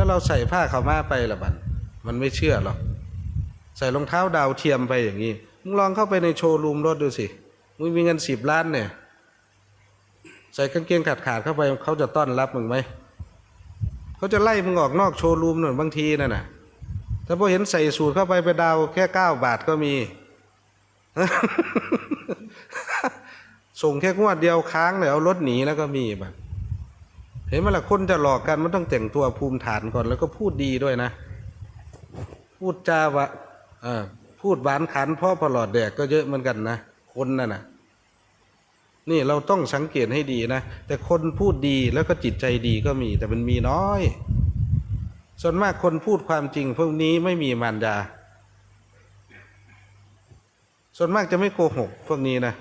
ถ้าเราใส่ผ้าขาวม้าไปละบันมันไม่เชื่อหรอกใส่รองเท้าดาวเทียมไปอย่างนี้มึงลองเข้าไปในโชว์รูมรถดูสิมึงมีเงินสิบล้านเนี่ยใส่กางเกงขาดขาดเข้าไปเขาจะต้อนรับมึงไหมเขาจะไล่มึงออกนอกโชว์รูมหน่อยบางทีนั่นน่ะถ้าพอเห็นใส่สูตรเข้าไปไปดาวแค่เก้าบาทก็มี ส่งแค่งวดเดียวค้างเลยเอารถหนีแล้วก็มีแบบ เห็นไหมล่ะคนจะหลอกกันมันต้องแต่งตัวภูมิฐานก่อน แล้วก็พูดดีด้วยนะ พูดจาวะเออพูดหวานขันพ่อพอหลอดแดกก็เยอะเหมือนกันนะคนนั่นน่ะนี่เราต้องสังเกตให้ดีนะ แต่คนพูดดีแล้วก็จิตใจดีก็มี แต่มันมีน้อย ส่วนมากคนพูดความจริงพวกนี้ไม่มีมารยาส่วนมากจะไม่โกหกพวกนี้นะ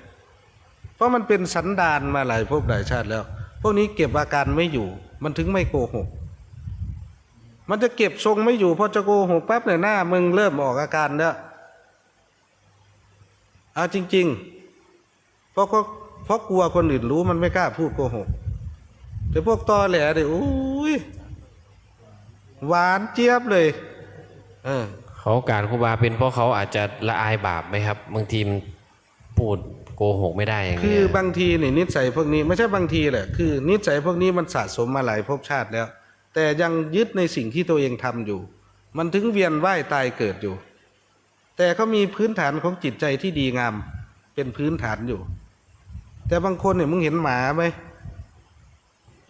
เพราะมันเป็นสันดานมาหลายภพหลายชาติแล้ว พวกนี้เก็บอาการไม่อยู่ มันถึงไม่โกหก มันจะเก็บทรงไม่อยู่พอจะโกหกแป๊บเนี่ยหน้ามึงเริ่มออกอาการแล้วเอาจริง ๆ เพราะก็เพราะกลัวคนอื่นรู้มันไม่กล้าพูดโกหก แต่พวกตอแหลเนี่ยอุ้ยหวานเจี๊ยบเลย เออเขาการครูบาเป็นเพราะเขาอาจจะละอายบาปไหมครับบางทีมพูด โกหกไม่ได้อย่างคืเงี้อบางทีนี่นิสัยพวกนี้ไม่ใช่บางทีแหละคือ นิสัยพวกนี้มันสะสมมาหลายภพชาติแล้ว แต่ยังยึดในสิ่งที่ตัวเองทำอยู่ มันถึงเวียนว่ายตายเกิดอยู่ แต่เขามีพื้นฐานของจิตใจที่ดีงาม เป็นพื้นฐานอยู่ แต่บางคนเนี่ยมึงเห็นหมาไหม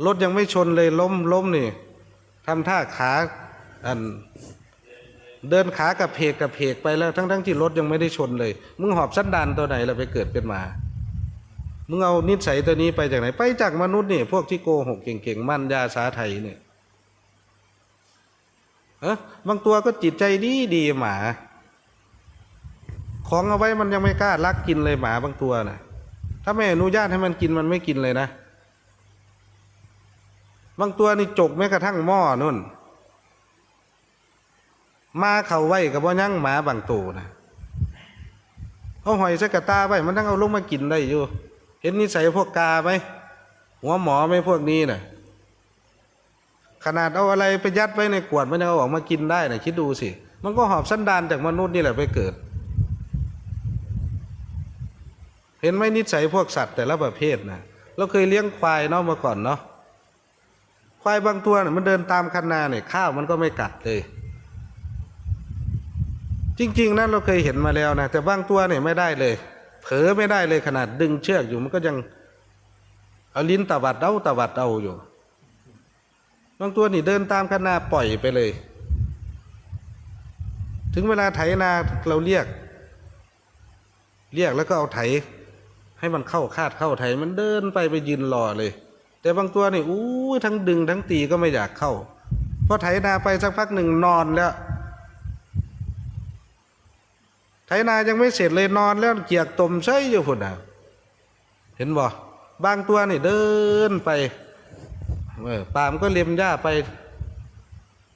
รถยังไม่ชนเลยล้มล้มนี่ทำท่าขาอัน เดินขากระเพกกระเพกไปแล้วทั้งทั้งๆที่รถยังไม่ได้ชนเลย มึงหอบสันดานตัวไหนแล้วไปเกิดเป็นหมา มึงเอานิสัยตัวนี้ไปจากไหน ไปจากมนุษย์นี่พวกที่โกหกเก่งๆ มั่นยาสาไทยเนี่ยเอะบางตัวก็จิตใจดีดีหมา ของเอาไว้มันยังไม่กล้าลักกินเลยหมาบางตัวนะถ้าไม่อนุญาตให้มันกินมันไม่กินเลยนะ บางตัวนี่จกแม้กระทั่งหม้อนู่น มาเขาไว้กับว่ายั่งหมาบางตัวนะเอาหอยใส่กระตาไว้มันต้องเอาลงมากินได้อยู่ เห็นนิสัยพวกกาไหมหัวหมอไหมพวกนี้น่ะขนาดเอาอะไรไปยัดไว้ในขวดมันยังเอาออกมากินได้นะคิดดูสิ มันก็หอบสันดานจากมนุษย์นี่แหละไปเกิด เห็นไหมนิสัยพวกสัตว์แต่ละประเภทนะเราเคยเลี้ยงควายเนาะเมื่อก่อนเนาะควายบางตัวเนี่ยมันเดินตามคันนาเนี่ยข้าวมันก็ไม่กัดเลย จริง ๆนะเราเคยเห็นมาแล้วนะแต่บางตัวเนี่ยไม่ได้เลย เผลอไม่ได้เลยขนาดดึงเชือกอยู่มันก็ยังเอาลิ้นตวัดเอาตวัดเอาอยู่ บางตัวนี่เดินตามคันาปล่อยไปเลย ถึงเวลาไถนาเราเรียก เรียกแล้วก็เอาไถ ให้มันเข้าคาดเข้าไถ มันเดินไปไปยืนรอเลย แต่บางตัวนี่อู้ยทั้งดึงทั้งตีก็ไม่อยากเข้าพอไถนาไปสักพักหนึ่งนอนแล้ว ไถนายังไม่เสร็จเลยนอนแล้วเกียกตมใช่อยู่พุ่นน่ะเห็นบ่บางตัวนี่เดินไปเออปามก็เลียมหญ้าไป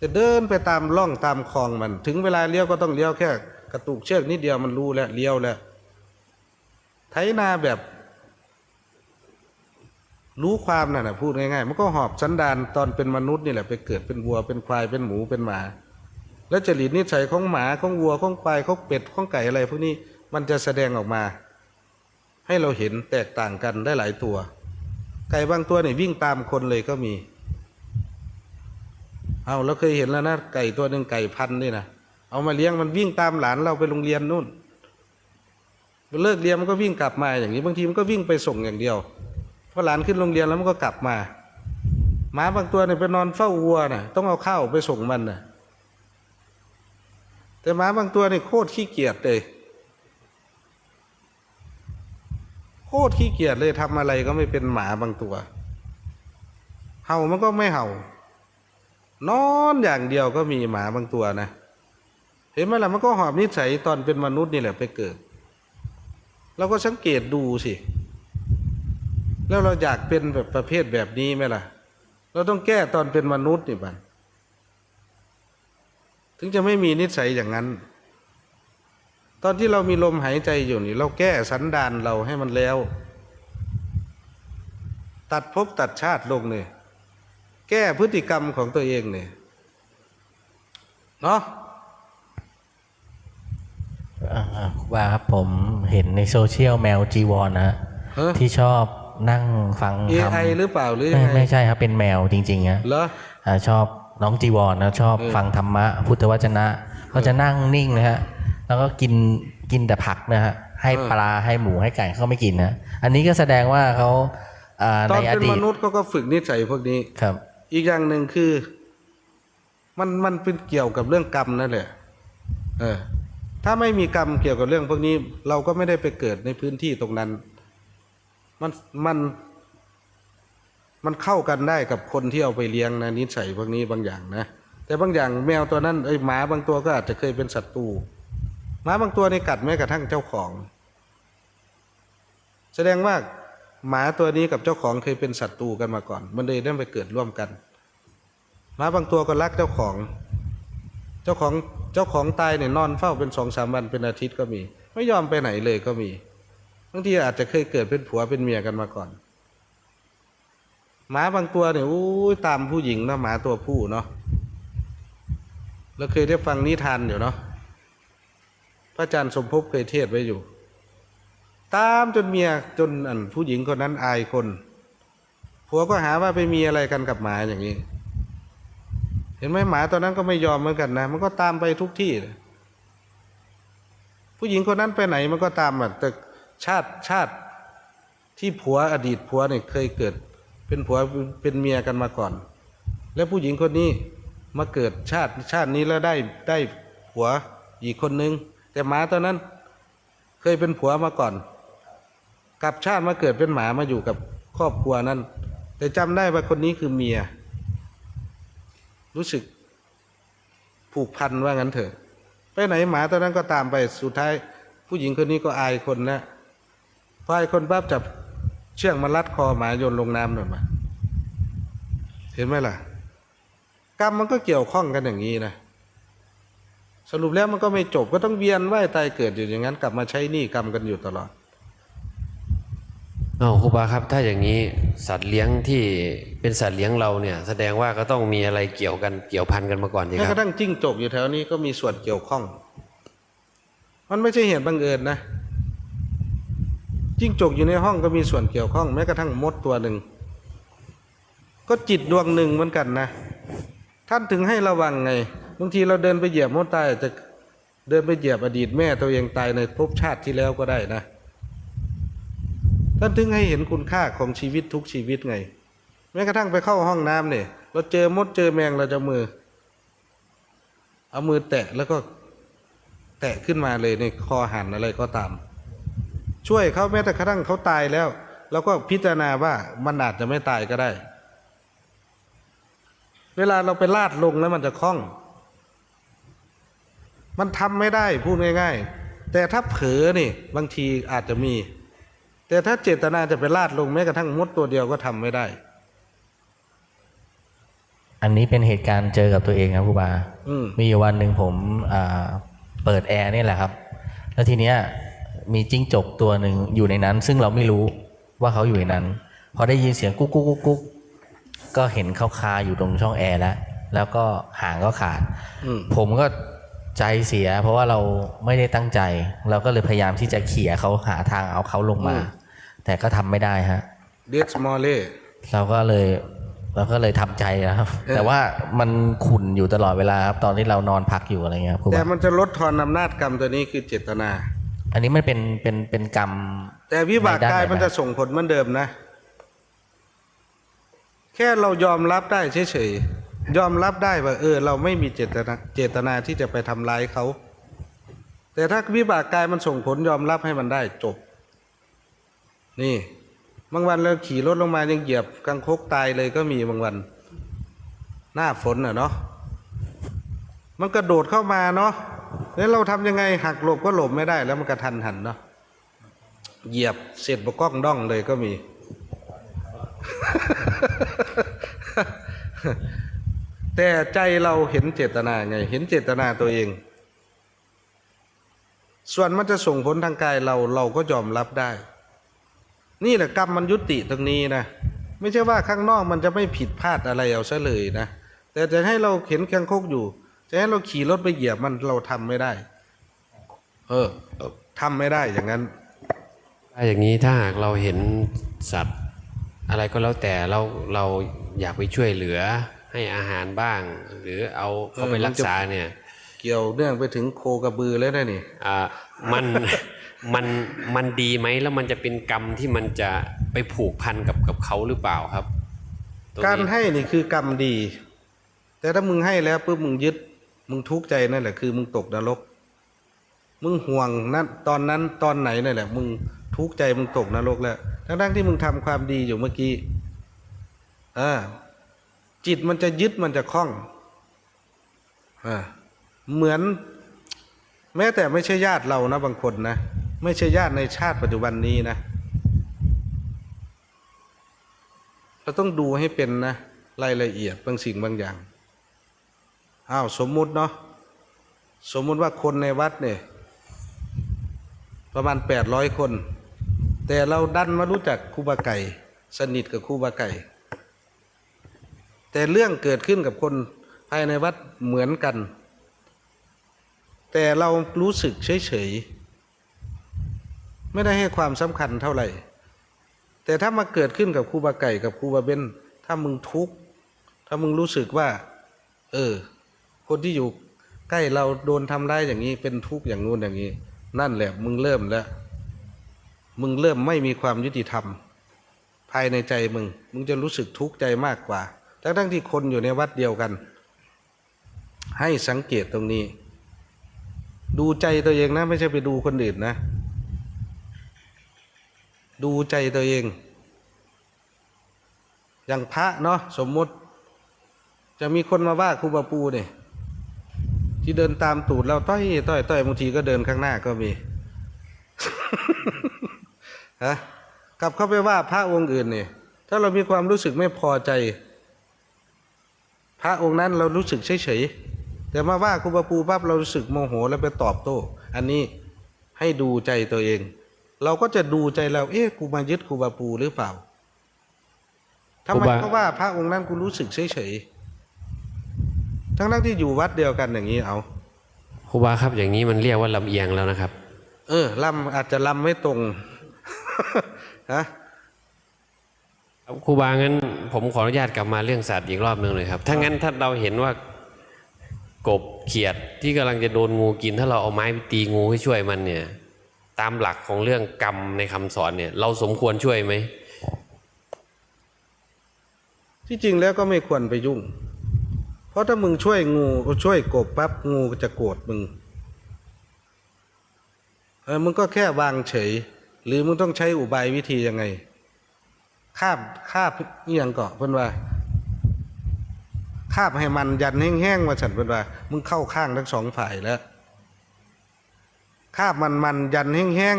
จะเดินไปตามร่องตามคลองมัน ถึงเวลาเลี้ยวก็ต้องเลี้ยวแค่ กระตุกเชือกนิดเดียวมันรู้แล้วเลี้ยวแล้วไถนาแบบ รู้ความน่ะนะพูดง่ายๆมันก็หอบสันดานตอนเป็นมนุษย์นี่แหละไปเกิดเป็นวัวเป็นควายเป็นหมูเป็นหมา แล้วจริตนิสัยของหมาของวัวของควายของเป็ดของไก่อะไรพวกนี้มันจะแสดงออกมา ให้เราเห็นแตกต่างกันได้หลายตัว ไก่บางตัวเนี่ยวิ่งตามคนเลยก็มี เอาเราเคยเห็นแล้วนะไก่ตัวหนึ่งไก่พันนี่นะเอามาเลี้ยงมันวิ่งตามหลานเราไปโรงเรียนนู่นเลิกเรียนมันก็วิ่งกลับมาอย่างนี้บางทีมันก็วิ่งไปส่งอย่างเดียวพอหลานขึ้นโรงเรียนแล้วมันก็กลับมาหมาบางตัวเนี่ยไปนอนเฝ้าวัวน่ะต้องเอาข้าวไปส่งมันน่ะ แต่หมาบางตัวนี่โคตรขี้เกียจเลย โคตรขี้เกียจเลยทำอะไรก็ไม่เป็นหมาบางตัว เห่ามันก็ไม่เห่า นอนอย่างเดียวก็มีหมาบางตัวนะ เห็นไหมล่ะมันก็หอบนิสัยตอนเป็นมนุษย์นี่แหละไปเกิดเราก็สังเกตดูสิ แล้วเราอยากเป็นแบบประเภทแบบนี้ไหมล่ะ เราต้องแก้ตอนเป็นมนุษย์นี่บัน ถึงจะไม่มีนิสัยอย่างนั้น ตอนที่เรามีลมหายใจอยู่นี่ เราแก้สันดานเราให้มันแล้ว ตัดภพตัดชาติลงเนี่ยแก้พฤติกรรมของตัวเองเนี่ยเนาะอ่าครูบาครับผมเห็นในโซเชียลแมวจีวรนะฮะเฮ้ยที่ชอบนั่งฟังธรรม AI หรือเปล่าหรือไม่ยังไงไม่ใช่ครับเป็นแมวจริงๆฮะเหรออ่าชอบ น้องจีวรนะชอบเออฟังธรรมะ พุทธวจนะเขาจะนั่งนิ่งนะฮะแล้วก็กินกินแต่ผักนะฮะให้ปลาให้หมูให้ไก่เขาไม่กินนะอันนี้ก็แสดงว่าเขาอ่าตอในนอเป็นดีมตนุษย์เขาก็ฝึกนิสัยพวกนี้ครับ อีกอย่างหนึ่งคือ มันมันเป็นเกี่ยวกับเรื่องกรรมนั่นแหละเออถ้าไม่มีกรรมเกี่ยวกับเรื่องพวกนี้ เราก็ไม่ได้ไปเกิดในพื้นที่ตรงนั้น มันมัน มันเข้ากันได้กับคนที่เอาไปเลี้ยงนะนิสัยพวกนี้บางอย่างนะแต่บางอย่างแมวตัวนั้นไอ้หมาบางตัวก็อาจจะเคยเป็นศัตรูหมาบางตัวในกัดแม้กระทั่งเจ้าของ แสดงว่าหมาตัวนี้กับเจ้าของเคยเป็นศัตรูกันมาก่อน มันเลยได้ไปเกิดร่วมกันหมาบางตัวก็รักเจ้าของ เจ้าของเจ้าของตายเนี่ยนอนเฝ้าเป็นสองสามวันเป็นอาทิตย์ก็มี ไม่ยอมไปไหนเลยก็มีบางทีอาจจะเคยเกิดเป็นผัวเป็นเมียกันมาก่อน หมาบางตัวเนี่ยอู้ยตามผู้หญิงนะหมาตัวผู้เนาะเราเคยได้ฟังนิทานอยู่เนาะพระอาจารย์สมภพเคยเทศไว้อยู่ ตามจนเมียจนอันผู้หญิงคนนั้นอายคนผัวก็หาว่าไปมีอะไรกันกับหมาอย่างนี้ เห็นไหมหมาตัวนั้นก็ไม่ยอมเหมือนกันนะ มันก็ตามไปทุกที่ ผู้หญิงคนนั้นไปไหนมันก็ตามอะแต่ชาติชาติที่ผัวอดีตผัวเนี่ยเคยเกิด เป็นผัวเป็นเมียกันมาก่อน แล้วผู้หญิงคนนี้มาเกิดชาติชาตินี้แล้วได้ได้ผัวอีกคนนึง แต่หมาตัวนั้น เคยเป็นผัวมาก่อน กลับชาติมาเกิดเป็นหมามาอยู่กับครอบครัวนั้น แต่จำได้ว่าคนนี้คือเมีย รู้สึกผูกพันว่างั้นเถอะไปไหนหมาตัวนั้นก็ตามไปสุดท้าย ผู้หญิงคนนี้ก็อายคนนะพออายคนปั๊บจับ เชือกมารัดคอหมาโยนลงน้ำหน่อยมาเห็นไหมล่ะ กรรมมันก็เกี่ยวข้องกันอย่างนี้นะสรุปแล้วมันก็ไม่จบก็ต้องเวียนว่ายตายเกิดอยู่อย่างนั้น กลับมาใช้หนี้กรรมกันอยู่ตลอดอ้าวครูบาครับถ้าอย่างนี้สัตว์เลี้ยงที่เป็นสัตว์เลี้ยงเราเนี่ย แสดงว่าก็ต้องมีอะไรเกี่ยวกันเกี่ยวพันกันมาก่อนสิแม้คกรับระทั่งจิ้งจกอยู่แถวนี้ก็มีส่วนเกี่ยวข้อง มันไม่ใช่เหตุบังเอิญนะ จิ้งจกอยู่ในห้องก็มีส่วนเกี่ยวข้อง แม้กระทั่งมดตัวหนึ่ง ก็จิตดวงหนึ่งเหมือนกันนะ ท่านถึงให้ระวังไงบางทีเราเดินไปเหยียบมดตายอาจจะเดินไปเหยียบอดีตแม่ตัวเองตายในภพชาติที่แล้วก็ได้นะ ท่านถึงให้เห็นคุณค่าของชีวิตทุกชีวิตไง แม้กระทั่งไปเข้าห้องน้ำเนี่ยเราเจอมดเจอแมงเราจะมือ เอามือแตะแล้วก็แตะขึ้นมาเลยในคอหันอะไรก็ตาม ช่วยเขาแม้แต่กระทั่งเขาตายแล้วแล้วก็พิจารณาว่ามันอาจจะไม่ตายก็ได้ เวลาเราไปลาดลงแล้วมันจะคล่อง มันทำไม่ได้พูดง่าย ๆ แต่ถ้าเผลอนี่บางทีอาจจะมี แต่ถ้าเจตนาจะไปลาดลงแม้กระทั่งมดตัวเดียวก็ทำไม่ได้ อันนี้เป็นเหตุการณ์เจอกับตัวเองครับครูบาอืมมีอยู่วันหนึ่งผมอ่าเปิดแอร์นี่แหละครับ แล้วทีเนี้ย มีจิ้งจกตัวหนึ่งอยู่ในนั้น ซึ่งเราไม่รู้ว่าเขาอยู่ในนั้นพอได้ยินเสียงกุ๊กกุ๊กกุ๊กกุ๊กก็เห็นเขาคาอยู่ตรงช่องแอร์แล้วแล้วก็หางก็ขาดอืมผมก็ใจเสีย เพราะว่าเราไม่ได้ตั้งใจ เราก็เลยพยายามที่จะเขี่ยเขาหาทางเอาเขาลงมา แต่ก็ทำไม่ได้ฮะเดสมอลเล่เราก็เลยเราก็เลยทำใจนะครับเออแต่ว่ามันขุ่นอยู่ตลอดเวลาครับตอนที่เรานอนพักอยู่อะไรเงี้ยครับครูแต่บามันจะลดทอนอำนาจกรรมตัวนี้คือเจตนา อันนี้มันเป็นเป็นเป็นกรรม แต่วิบากในด้านกายไหนมันจะส่งผลเหมือนเดิมนะ แค่เรายอมรับได้เฉยๆยอมรับได้ว่าเออ เราไม่มีเจตนาเจตนาที่จะไปทำร้ายเขา แต่ถ้าวิบากกายมันส่งผลยอมรับให้มันได้จบ นี่บางวันเราขี่รถลงมายังเหยียบกังคกตายเลยก็มีบางวัน หน้าฝนอะเนาะมันกระโดดเข้ามาเนาะ แล้วเราทำยังไงหักหลบก็หลบไม่ได้ แล้วมันกระทันหันเนาะเหยียบเสร็จบกล้องด้องเลยก็มี แต่ใจเราเห็นเจตนาไง เห็นเจตนาตัวเอง ส่วนมันจะส่งผลทางกายเราเราก็ยอมรับได้ นี่แหละกรรมมันยุติตรงนี้นะไม่ใช่ว่าข้างนอกมันจะไม่ผิดพลาดอะไรเอาซะเลยนะแต่จะให้เราเห็นแคงคกอยู่ จะให้เราขี่รถไปเหยียบมันเราทำไม่ได้ เออเออทำไม่ได้อย่างนั้นถ้าอย่างนี้ถ้าหากเราเห็นสัตว์ อะไรก็แล้วแต่เราเราอยากไปช่วยเหลือให้อาหารบ้าง หรือเอาเขาไปเออมันจะรักษาเนี่ย เกี่ยวเนื่องไปถึงโคกระบือแล้วนะนี่อ่ามันมันมันดีไหมแล้วมันจะเป็นกรรมที่มันจะไปผูกพันกับกับเขาหรือเปล่าครับตงนี้การให้นี่คือกรรมดี แต่ถ้ามึงให้แล้วปุ๊บมึงยึด มึงทุกข์ใจนั่นแหละคือ มึงตกนรก มึงห่วงนั้นตอนนั้นตอนไหนนั่นแหละ มึงทุกข์ใจมึงตกนรกแล้วทั้งทั้งๆที่มึงทำความดีอยู่เมื่อกี้อ่าจิตมันจะยึดมันจะคล้องอ่าเหมือน แม้แต่ไม่ใช่ญาติเรานะบางคนนะไม่ใช่ญาติในชาติปัจจุบันนี้นะเราต้องดูให้เป็นนะรายละเอียดบางสิ่งบางอย่าง อ้าวสมมุติเนาะสมมุติว่าคนในวัดเนี่ยประมาณแปดร้อยคน แต่เราดันมารู้จักครูบาไก่ สนิทกับครูบาไก่ แต่เรื่องเกิดขึ้นกับคนภายในวัดเหมือนกัน แต่เรารู้สึกเฉยๆไม่ได้ให้ความสำคัญเท่าไหร่ แต่ถ้ามาเกิดขึ้นกับครูบาไก่กับครูบาเบนถ้ามึงทุกข์ถ้ามึงรู้สึกว่า เออ คนที่อยู่ใกล้เราโดนทำร้ายอย่างนี้ เป็นทุกข์อย่างนู้นอย่างนี้ นั่นแหละมึงเริ่มแล้ว มึงเริ่มไม่มีความยุติธรรม ภายในใจมึง มึงจะรู้สึกทุกข์ใจมากกว่า ทั้งทั้งที่คนอยู่ในวัดเดียวกัน ให้สังเกตตรงนี้ ดูใจตัวเองนะ ไม่ใช่ไปดูคนอื่นนะ ดูใจตัวเอง อย่างพระเนาะสมมติ จะมีคนมาว่าครูบาปูเนี่ย ที่เดินตามตูดเราต้อยต้อยต้อยบางทีก็เดินข้างหน้าก็มีฮะกลับเข้าไปว่าพระองค์อื่นเนี่ยถ้าเรามีความรู้สึกไม่พอใจ พระองค์นั้นเรารู้สึกเฉยๆแต่มาว่าครูบาปูปั๊บเรารู้สึกโมโหแล้วไปตอบโต้ อันนี้ให้ดูใจตัวเอง เราก็จะดูใจเราเอ๊ะกูมายึดครูบาปูหรือเปล่าทำไมครูบาเพราะว่าพระองค์นั้นกูรู้สึกเฉยๆ ทั้งนั้นที่อยู่วัดเดียวกันอย่างนี้เอาครูบาครับ อย่างนี้มันเรียกว่าลำเอียงแล้วนะครับ เออลำอาจจะลำไม่ตรงฮะครูบางั้น ผมขออนุญาตกลับมาเรื่องสัตว์อีกรอบหนึ่งเลยครับ ถ้างั้นถ้าเราเห็นว่ากบเขียดที่กำลังจะโดนงูกิน ถ้าเราเอาไม้ไปตีงูให้ช่วยมันเนี่ย ตามหลักของเรื่องกรรมในคำสอนเนี่ย เราสมควรช่วยไหมที่จริงแล้วก็ไม่ควรไปยุ่ง เพราะถ้ามึงช่วยงูช่วยกบปั๊บงูจะโกรธมึงเออมึงก็แค่วางเฉย หรือมึงต้องใช้อุบายวิธียังไงคาบคาบเอียงเกาะเพิ่อนว่าคาบให้มันยันแห้งๆมาฉันเพิ่นว่า มึงเข้าข้างทั้งสองฝ่ายแล้วคาบมันมันยันแห้ง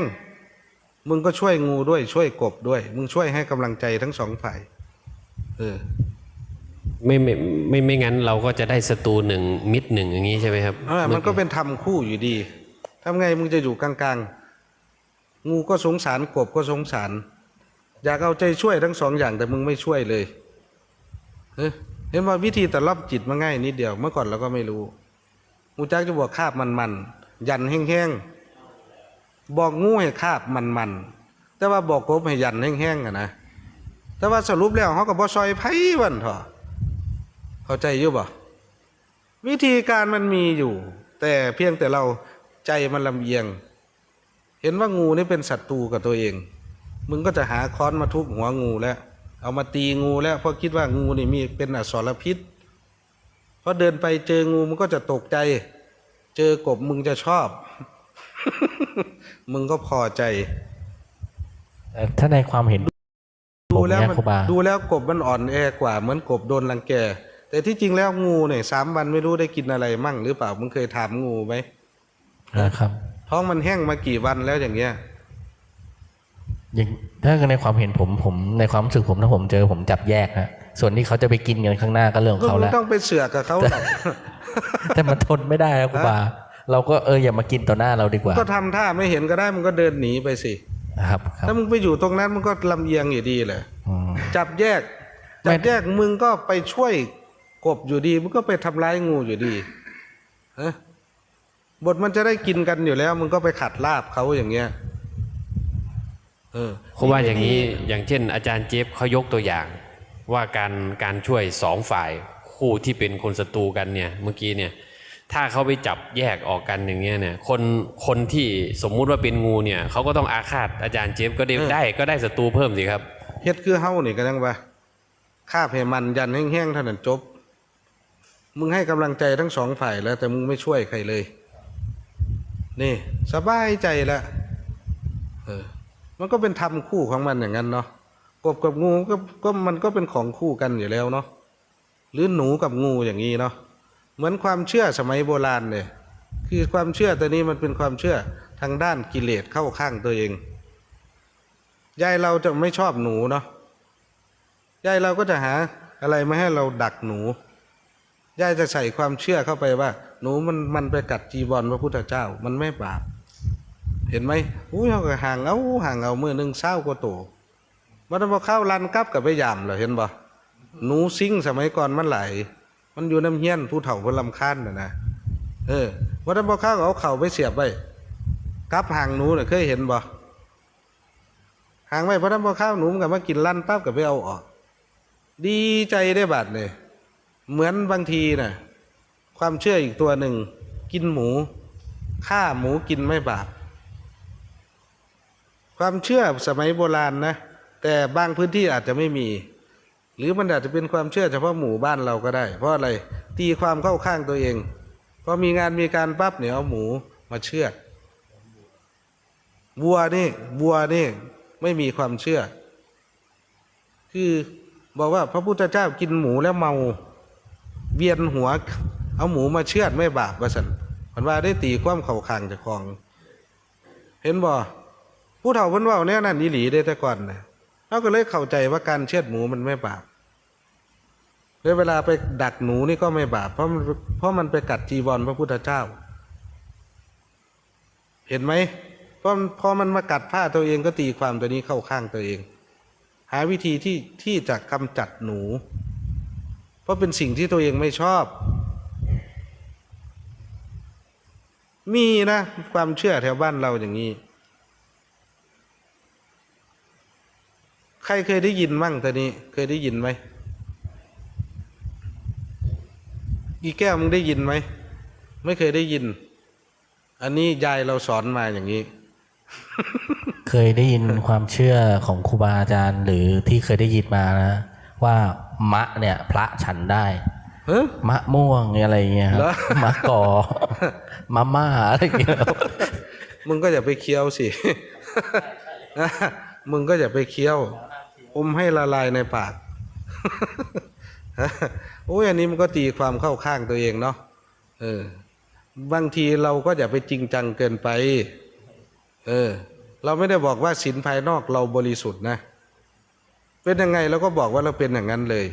ๆมึงก็ช่วยงูด้วยช่วยกบด้วย มึงช่วยให้กำลังใจทั้งสองฝ่าย เออ ไม่ไม่ไม่ไม่งั้นเราก็จะได้ศัตรูหนึ่งมิตรหนึ่งอย่างนี้ใช่ไหมครับเออมันก็เป็นทำคู่อยู่ดีทำไงมึงจะอยู่กลางๆ งูก็สงสารกบก็สงสาร อยากเอาใจช่วยทั้งสองอย่างแต่มึงไม่ช่วยเลยเออเห็นว่าวิธีแต่รอบจิตมันง่ายนิดเดียวเมื่อก่อนเราก็ไม่รู้งูจักจะบอกคาบมันมันๆยันแห้งๆบอกงูให้คาบมันมันๆแต่ว่าบอกกบให้ยันแห้งๆอะนะแต่ว่าสรุปแล้วเขาก็บ่ซอยไผวันเถอะ เข้าใจอยู่บ่วิธีการมันมีอยู่ แต่เพียงแต่เราใจมันลำเอียง เห็นว่างูนี่เป็นศัตรูกับตัวเอง มึงก็จะหาค้อนมาทุบหัวงูแล้ว เอามาตีงูแล้วเพราะคิดว่างูนี่มีเป็นอสรพิษพอเดินไปเจองูมันก็จะตกใจ เจอกบมึงจะชอบ มึงก็พอใจแต่ถ้าในความเห็นดูแล้วผมมันเนี่ยครูบาดูแล้วกบมันอ่อนแอกว่า เหมือนกบโดนรังแก แต่ที่จริงแล้วงูเนี่ยสามวันไม่รู้ได้กินอะไรมั่งหรือเปล่ามึงเคยถามงูไหมนะครับ ท้องมันแห้งมากี่วันแล้วอย่างเงี้ยอย่างถ้าในความเห็นผมผมในความรู้สึกผมถ้าผมเจอผมจับแยกฮะส่วนที่เขาจะไปกินกันข้างหน้าก็เรื่องของก็เขามึงแล้วต้องไปเสือกกับเขาหรอกแต่มันทนไม่ได้ครับครูบาเราก็เอออย่ามากินต่อหน้าเราดีกว่า ก็ทำท่าไม่เห็นก็ได้มึงก็เดินหนีไปสิครับครับถ้ามึงไปอยู่ตรงนั้นมึงก็ลำเอียงอยู่ดีเลยอืมจับแยกไม่จับแยกมึงก็ไปช่วย กบอยู่ดีมึงก็ไปทำร้ายงูอยู่ดีเอ้บทมันจะได้กินกันอยู่แล้วมึงก็ไปขัดลาบเขาอย่างเงี้ยเออครูบาอย่างนี้อย่างเช่น อาจารย์เจฟเขายกตัวอย่าง ว่าการการช่วยสองฝ่าย คู่ที่เป็นคนศัตรูกันเนี่ย เมื่อกี้เนี่ย ถ้าเขาไปจับแยกออกกันอย่างเงี้ยเนี่ย คนคนที่สมมุติว่าเป็นงูเนี่ยเขาก็ต้องอาฆาตอาจารย์เจฟก็ได้เออได้ก็ได้ศัตรูเพิ่มสิครับเฮ็ดคือเฮานี่ก็ยังว่าคาบให้มันยันแห้งๆเท่านั้นจบ มึงให้กำลังใจทั้งสองฝ่ายแล้ว แต่มึงไม่ช่วยใครเลย นี่สบายใจแล้วเออมันก็เป็นธรรมคู่ของมันอย่างนั้นเนาะกบกับงูก็ก็มันก็เป็นของคู่กันอยู่แล้วเนาะหรือหนูกับงูอย่างนี้เนาะเหมือนความเชื่อสมัยโบราณเนี่ยคือความเชื่อตัวนี้มันเป็นความเชื่อทางด้านกิเลสเข้าข้างตัวเองยายเราจะไม่ชอบหนูเนาะยายเราก็จะหาอะไรมาให้เราดักหนู ยายจะใส่ความเชื่อเข้าไปว่า หนูมันมันไปกัดจีวรพระพุทธเจ้า มันไม่บาปเห็นไหมอู้ยเขาก็ห่างเอาห่างเอามือหนึ่งเศร้าก็โตมันพอเข้ารันกับกับไปยามเหรอเห็นบ่หนูซิ่งสมัยก่อนมันไหล มันอยู่น้ำเฮี้ยนผู้เฒ่าผู้ลำคาญนะนะเออวันนั้นพอเข้าเอาเข่าไปเสียบไว้กับห่างหนูเนี่ยเคยเห็นบ่ห่างไว้เพราะนั้นพอข้าหนูมันกับมากินลั่นปั๊บกับไปเอาออก ดีใจได้บาดเลย เหมือนบางทีน่ะความเชื่ออีกตัวหนึ่ง กินหมูฆ่าหมูกินไม่บาปความเชื่อสมัยโบราณนะ แต่บางพื้นที่อาจจะไม่มี หรือมันอาจจะเป็นความเชื่อเฉพาะหมู่บ้านเราก็ได้ เพราะอะไรตีความเข้าข้างตัวเองพอมีงานมีการปั๊บเนี่ยเอาหมูมาเชื่อดวัวนี่วัวนี่ไม่มีความเชื่อ คือบอกว่าพระพุทธเจ้ากินหมูแล้วเมา เวียนหัว เอาหมูมาเชือดไม่บาปว่าสันมันว่าได้ตีความเข่าคางจากของ เห็นบ่ผู้เฒ่าเพิ่นว่าแน่นั่นอีหลีได้แต่ก่อนนะเราก็เลยเข้าใจว่าการเชือดหมูมันไม่บาปแล้วเวลาไปดักหนูนี่ก็ไม่บาปเพราะมันเพราะมันไปกัดจีวรพระพุทธเจ้า เห็นไหมเพราะพอมันมากัดผ้าตัวเองก็ตีความตัวนี้เข้าข้างตัวเอง หาวิธีที่ที่จะกำจัดหนู เพราะเป็นสิ่งที่ตัวเองไม่ชอบ มีนะ ความเชื่อแถวบ้านเราอย่างนี้ ใครเคยได้ยินมั่งตอนนี้ เคยได้ยินไหมอีแก้วมึงได้ยินไหม ไม่เคยได้ยิน อันนี้ยายเราสอนมาอย่างนี้ เคยได้ยินความเชื่อของครูบาอาจารย์ หรือที่เคยได้ยินมานะ ว่า มะเนี่ย พระฉันได้เฮ้ยมะม่วงอะไรเงี้ยครัเหรบอมะกอมะม่าอะไรเงี้ยครับมึงก็อย่าไปเคี้ยวสิมึงก็อย่าไปเคี้ยว อมให้ละลายในปากโอ้ยอันนี้มันก็ตีความเข้าข้างตัวเองเนาะเออบางทีเราก็อย่าไปจริงจังเกินไป เออ เราไม่ได้บอกว่าศีลภายนอกเราบริสุทธิ์นะ เป็นยังไงเราก็บอกว่าเราเป็นอย่างนั้นเลย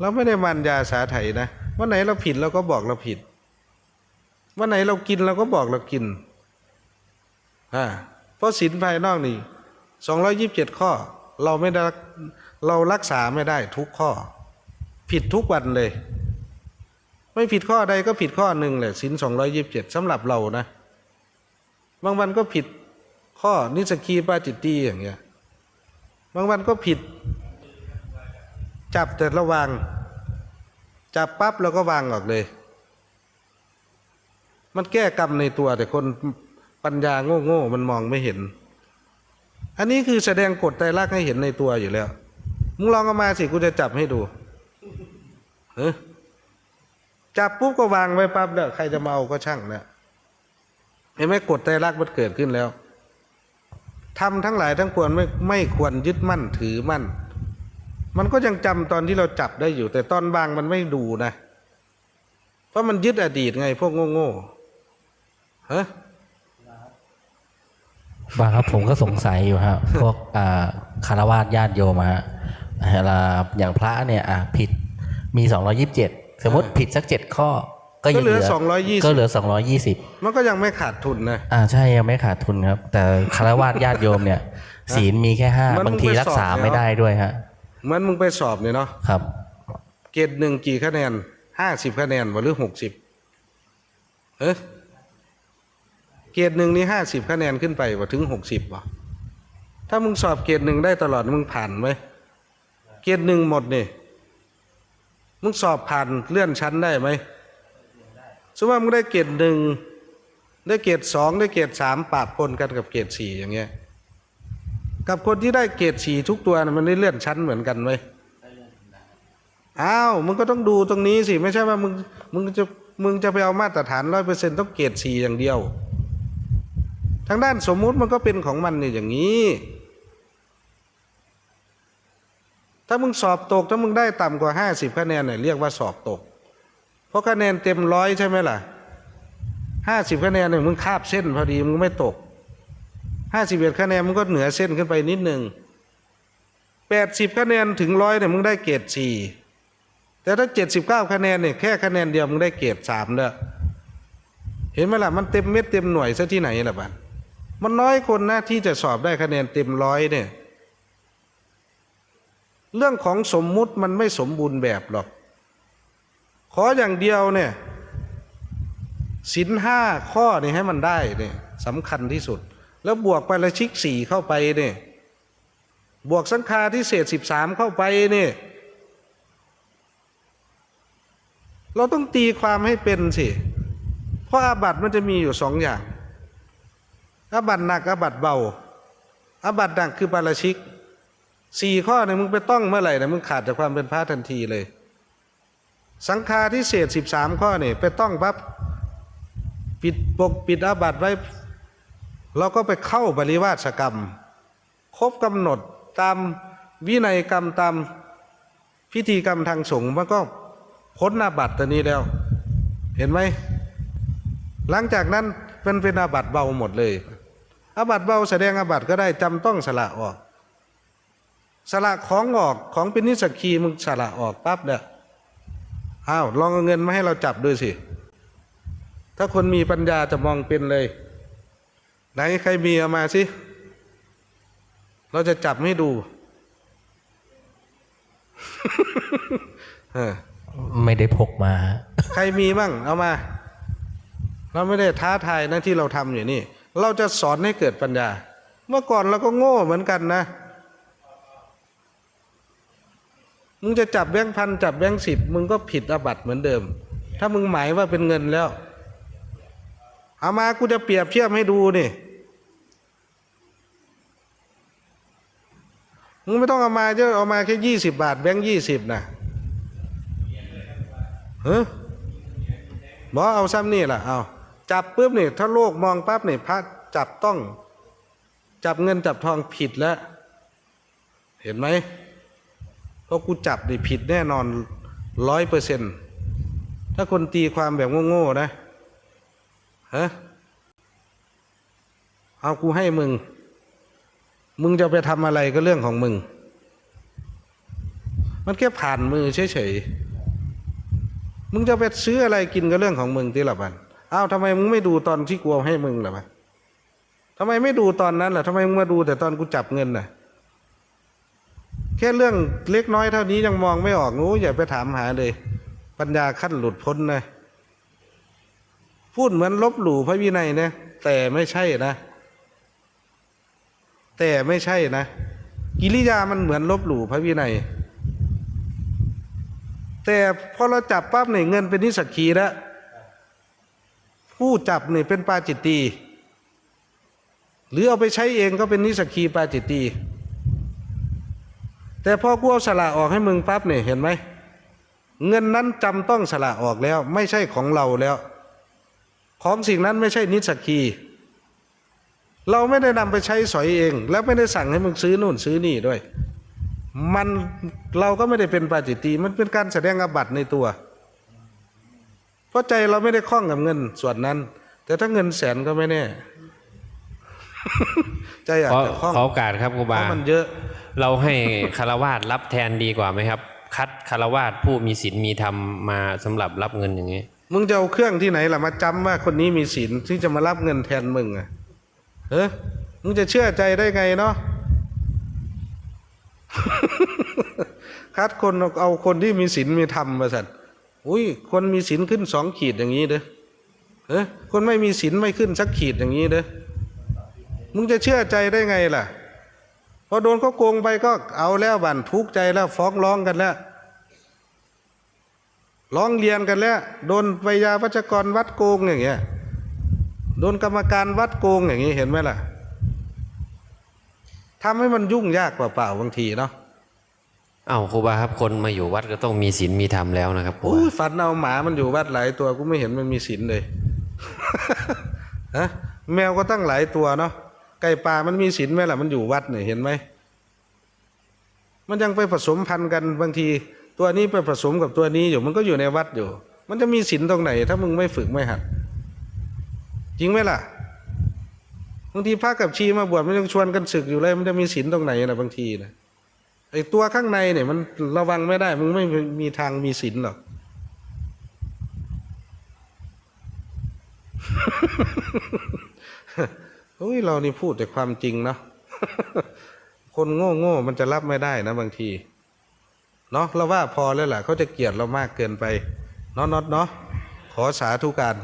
เราไม่ได้มันยาสาไถนะวันไหนเราผิดเราก็บอกเราผิดวันไหนเรากินเราก็บอกเรากินอ่าเพราะศีลภายนอกนี่สองร้อยิบเจ็ดข้อ เราไม่ได้เรารักษาไม่ได้ทุกข้อ ผิดทุกวันเลย ไม่ผิดข้อใดก็ผิดข้อหนึ่งแหละศีลสองร้อยิบเจ็ดสำหรับเรานะบางวันก็ผิดข้อนิสกีปาจิตตีอย่างเงี้ยบางวันก็ผิด จับแต่ระวางจับปั๊บแล้วก็วางออกเลย มันแก้กรรมในตัว แต่คนปัญญาโง่ๆมันมองไม่เห็น อันนี้คือแสดงกฎไตรลักให้เห็นในตัวอยู่แล้ว มึงลองเอามาสิกูจะจับให้ดูเฮ้ยจับปุ๊บก็วางไว้ปั๊บแล้วใครจะมาเอาก็ช่างนะเห็นไหมกฎไตรลักมันเกิดขึ้นแล้วทำทั้งหลายทั้งปวงไม่ไม่ควรยึดมั่นถือมั่น มันก็ยังจำตอนที่เราจับได้อยู่ แต่ตอนวางมันไม่ดูนะ เพราะมันยึดอดีตไงพวกโง่ๆฮะบางครับผมก็สงสัยอยู่ครับพวกอ่าคารวาสญาติโยมอะฮะเวลาอย่างพระเนี่ยอะผิดมี227สมมติผิดสักเจ็ดข้อ ก็ยังก็เหลือ220ก็เหลือ220มันก็ยังไม่ขาดทุนนะอ่าใช่ยังไม่ขาดทุนครับ แต่คารวาสญาติโยมเนี่ย ศีลมีแค่ห้ามันบางทีรักษาไปสอบแล้วไม่ได้ด้วยฮะ เหมือนมึงไปสอบเนี่ยเนาะครับ เกรดหนึ่งกี่คะแนนห้าสิบคะแนนวะหรือหกสิบเออเกรดหนึ่งนี่ห้าสิบคะแนนขึ้นไปว่าถึงหกสิบวะถ้ามึงสอบเกรดหนึ่งได้ตลอดมึงผ่านไหมเกรดหนึ่งหมดนี่มึงสอบผ่านเลื่อนชั้นได้ไหมสมมติว่ามึงได้เกรดหนึ่งได้เกรดสองได้เกรดสามปะปนกันกับเกรดสี่อย่างเงี้ย กับคนที่ได้เกรดสี่ทุกตัวน่ะมันได้เลื่อนชั้นเหมือนกันไหมอ้าวมึงก็ต้องดูตรงนี้สิไม่ใช่ว่ามึงมึงจะมึงจะไปเอามาตรฐานร้อยเปอร์เซ็นต้องเกรดสี่อย่างเดียว ทางด้านสมมุติมันก็เป็นของมันเนี่ยอย่างนี้ ถ้ามึงสอบตกถ้ามึงได้ต่ำกว่าห้าสิบคะแนนเนี่ยเรียกว่าสอบตก เพราะคะแนนเต็มร้อยใช่ไหมล่ะห้าสิบคะแนนเนี่ยมึงคาบเส้นพอดีมึงไม่ตก ห้าสิบเอ็ดคะแนนมึงก็เหนือเส้นขึ้นไปนิดหนึ่งแปดสิบคะแนนถึงร้อยเนี่ยมึงได้เกรดสี่แต่ถ้าเจ็ดสิบเก้าคะแนนเนี่ยแค่คะแนนเดียวมึงได้เกรดสามแล้วเห็นไหมล่ะมันเต็มเม็ดเต็มหน่วยซะที่ไหนล่ะบ้านมันน้อยคนนะที่จะสอบได้คะแนนเต็มร้อยเนี่ยเรื่องของสมมุติมันไม่สมบูรณ์แบบหรอก ขออย่างเดียวเนี่ยสินห้าข้อนี่ให้มันได้เนี่ยสำคัญที่สุด แล้วบวกไปละชิกสี่เข้าไปเนี่ยบวกสังคาที่เศษสิบสามเข้าไปเนี่ยเราต้องตีความให้เป็นสิเพราะอาบัตมันจะมีอยู่สองอย่างอาบัตหนักอาบัตเบาอาบัตหนักคือปาราชิกสี่ข้อเนี่ยมึงไปต้องเมื่อไหร่เนี่ยมึงขาดจากความเป็นพระทันทีเลย สังฆาที่เศษสิบสามข้อเนี่ยไปต้องปั๊บปิดปกปิดอาบัตไว้ เราก็ไปเข้าบริวาสกรรม ครบกำหนดตามวินัยกรรมตามพิธีกรรมทางสงฆ์มันก็พ้นอาบัติตัวนี้แล้ว เห็นไหม หลังจากนั้นเป็นเป็นอาบัติเบาหมดเลยอาบัติเบาแสดงอาบัติก็ได้จำต้องสละออก สละของออกของเป็นนิสสกีมึงสละออกปั๊บเนี่ยอ้าวลองเอาเงินมาให้เราจับด้วยสิ ถ้าคนมีปัญญาจะมองเป็นเลย ไหนใครมีเอามาสิ เราจะจับให้ดูเออไม่ได้พกมา ใครมีบ้างเอามา เราไม่ได้ท้าทายนะที่เราทำอยู่นี่ เราจะสอนให้เกิดปัญญา เมื่อก่อนเราก็โง่เหมือนกันนะ มึงจะจับแบงค์พันจับแบงค์สิบมึงก็ผิดอาบัติเหมือนเดิม ถ้ามึงหมายว่าเป็นเงินแล้ว เอามากูจะเปรียบเทียบให้ดูนี่ มึงไม่ต้องเอามาเยอะเอามาแค่ยี่สิบบาท แบงค์ยี่สิบนะเฮ้ยบอเอาซ้ำนี่ล่ะเอาจับปุ๊บนี่ถ้าโลกมองปั๊บนี่พระจับต้อง จับเงินจับทองผิดแล้ว เห็นไหมเพราะกูจับนี่ผิดแน่นอนร้อยเปอร์เซ็นต์ถ้าคนตีความแบบโง่ๆนะฮะเอากูให้มึง มึงจะไปทำอะไรก็เรื่องของมึง มันแค่ผ่านมือเฉยๆ มึงจะไปซื้ออะไรกินก็เรื่องของมึงที่ละบันอ้าวทำไมมึงไม่ดูตอนที่กูเอาให้มึงล่ะบันทำไมไม่ดูตอนนั้นล่ะทำไมมึงมาดูแต่ตอนกูจับเงินน่ะ แค่เรื่องเล็กน้อยเท่านี้ยังมองไม่ออกงูอย่าไปถามหาเลย ปัญญาขั้นหลุดพ้นนะ พูดเหมือนลบหลู่พระวินัยนะ แต่ไม่ใช่นะ แต่ไม่ใช่นะ กิริยามันเหมือนลบหลู่พระวินัย แต่พอเราจับปั๊บเนี่ยเงินเป็นนิสสกีแล้วผู้จับเนี่ยเป็นปาจิตตีหรือเอาไปใช้เองก็เป็นนิสสกีปาจิตตีแต่พอกูเอาสละออกให้มึงปั๊บเนี่ยเห็นไหมเงินนั้นจำต้องสละออกแล้ว ไม่ใช่ของเราแล้ว ของสิ่งนั้นไม่ใช่นิสสกี เราไม่ได้นำไปใช้สอยเอง แล้วไม่ได้สั่งให้มึงซื้อนู่นซื้อนี่ด้วย มันเราก็ไม่ได้เป็นปาจิตตีมันเป็นการแสดงอาบัติในตัว เพราะใจเราไม่ได้คล้องกับเงินส่วนนั้น แต่ถ้าเงินแสนก็ไม่แน่ใจอาจขอจะคล้องขอโอกาสครับครูเพบาราะมันเยอะ เราให้คารวาสรับแทนดีกว่าไหมครับ คัดคารวาสผู้มีศีลมีธรรมมาสำหรับรับเงินอย่างนี้มึงจะเอาเครื่องที่ไหนล่ะมาจำว่าคนนี้มีศีลที่จะมารับเงินแทนมึงอะ เฮ้ยมึงจะเชื่อใจได้ไงเนาะคัดคนเอาคนที่มีศีลมีธรรมมาสัตว์อุ้ยคนมีศีลขึ้นสองขีดอย่างนี้เด้อเออคนไม่มีศีลไม่ขึ้นสักขีดอย่างนี้เด้อมึงจะเชื่อใจได้ไงล่ะพอโดนเขาโกงไปก็เอาแล้วบันทุกข์ใจแล้วฟ้องร้องกันแล้วร้องเรียนกันแล้ว โดนวิยาวัจกรวัดโกงอย่างเงี้ย โดนกรรมการวัดโกงอย่างนี้เห็นไหมล่ะทำให้มันยุ่งยากเปล่าๆบางทีเนาะเอ้าครูบาครับคนมาอยู่วัดก็ต้องมีศีลมีธรรมแล้วนะครับครูโอ้บายฝันเอาหมามันอยู่วัดหลายตัวกูไม่เห็นมันมีศีลเลยฮะแมวก็ตั้งหลายตัวเนาะไก่ป่ามันมีศีลไหมล่ะมันอยู่วัดเนี่ยเห็นไหมมันยังไปผสมพันธุ์กันบางที ตัวนี้ไปผสมกับตัวนี้อยู่มันก็อยู่ในวัดอยู่ มันจะมีศีลตรงไหน ถ้ามึงไม่ฝึกไม่หัด จริงไหมล่ะบางทีพระกับชีมาบวชไมันยังชวนกันศึกอยู่เลย มันจะมีศีลตรงไหนนะบางทีนะไอตัวข้างในเนี่ยมันระวังไม่ได้ มึงไม่มีทางมีศีลหรอกเฮ้ยเรานี่พูดแต่ความจริงเนาะคนโง่โง่มันจะรับไม่ได้นะบางทีเนาะเราว่าพอแล้วล่ะเขาจะเกลียดเรามากเกินไปเนาะน็อตเนาะขอสาธุการ